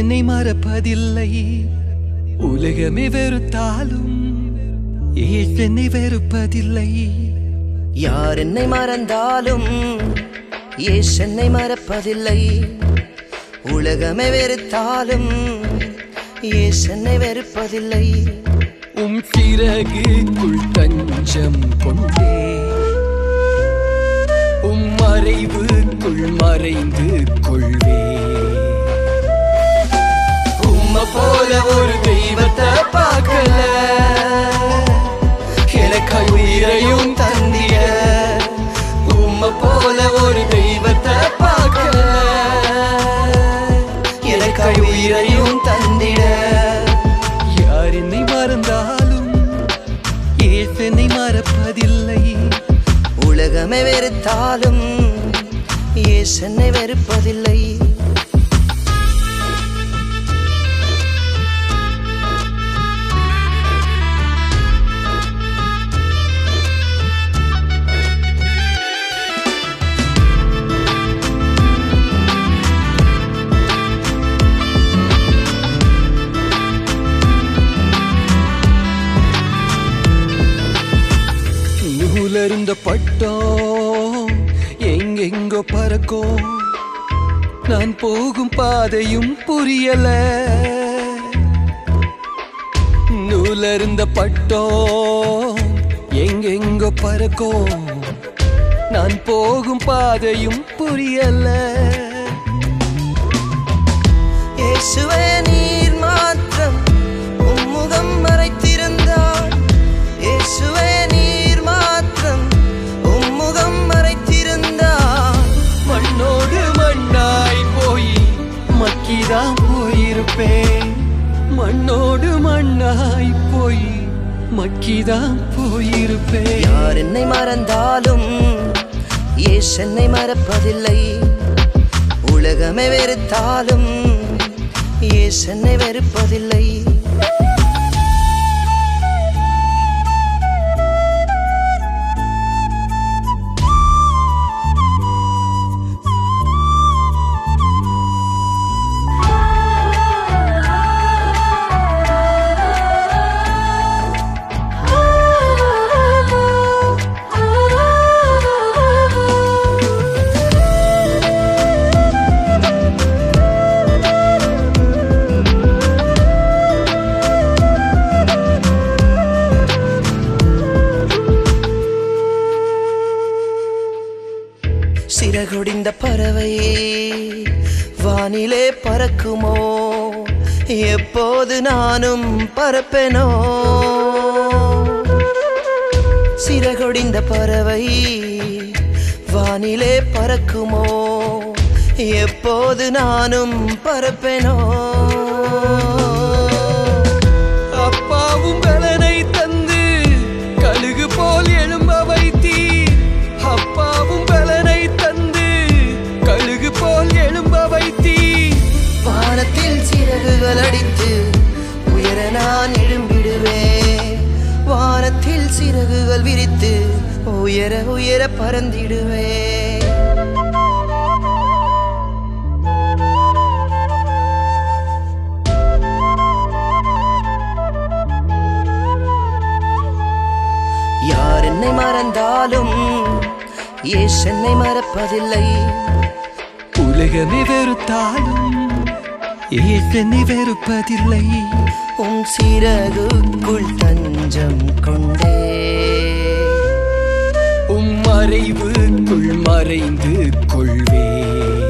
என்னை மறப்பதில்லை. உலகமே வெறுத்தாலும் என்னை வெறுப்பதில்லை? யார் என்னை மறந்தாலும் ஏசு என்னை மறப்பதில்லை? உலகமே வெறுத்தாலும் ஏசு என்னை வெறுப்பதில்லை? உம் சிறகுக்குள் தஞ்சம் கொண்டே. உம் மறைவுக்குள் மறைந்து கொள்வே. உம்ம போல ஒரு தெய்வத்தை பார்க்கல. எனக்காய் உயிரையும் தந்திய உம்ம போல ஒரு தெய்வத்தை பார்க்கல. எனக்காய் உயிரையும் தந்திட யார் என்னை மறந்தாலும் ஏசு என்னை மறப்பதில்லை. உலகமே வெறுத்தாலும் ஏசு என்னை வெறுப்பதில்லை. இந்த பட்டம் எங்கெங்கோ பறக்கும். நான் போகும் பாதையும் புரியல. நூலருந்த பட்டம் எங்கெங்கோ பறக்கும். நான் போகும் பாதையும் புரியல. இயேசுவே நீ போயிருப்பேன் மண்ணோடு மண்ணாய் போய் மக்கிதான் போயிருப்பேன். யார் என்னை மறந்தாலும் ஏசு என்னை மறப்பதில்லை? உலகமே வெறுத்தாலும் ஏசு என்னை வெறுப்பதில்லை? சிறகுடிந்த பறவை வானிலே பறக்குமோ? எப்போது நானும் பறப்பேனோ? சிறகுடிந்த பறவை வானிலே பறக்குமோ? எப்போது நானும் பறப்பேனோ? அப்பாவும் சிறகுகள் விரித்து உயர உயர பறந்திடுவே. யார் என்னை மறந்தாலும் ஏசு என்னை மறப்பதில்லை. உலகமே வெறுத்தாலும் ஏசு என்னை வெறுப்பதில்லை. உன் சிறகுக்குள் தஞ்சம் கொண்டே. உம் மறைவுக்குள் மறைந்து கொள்வே.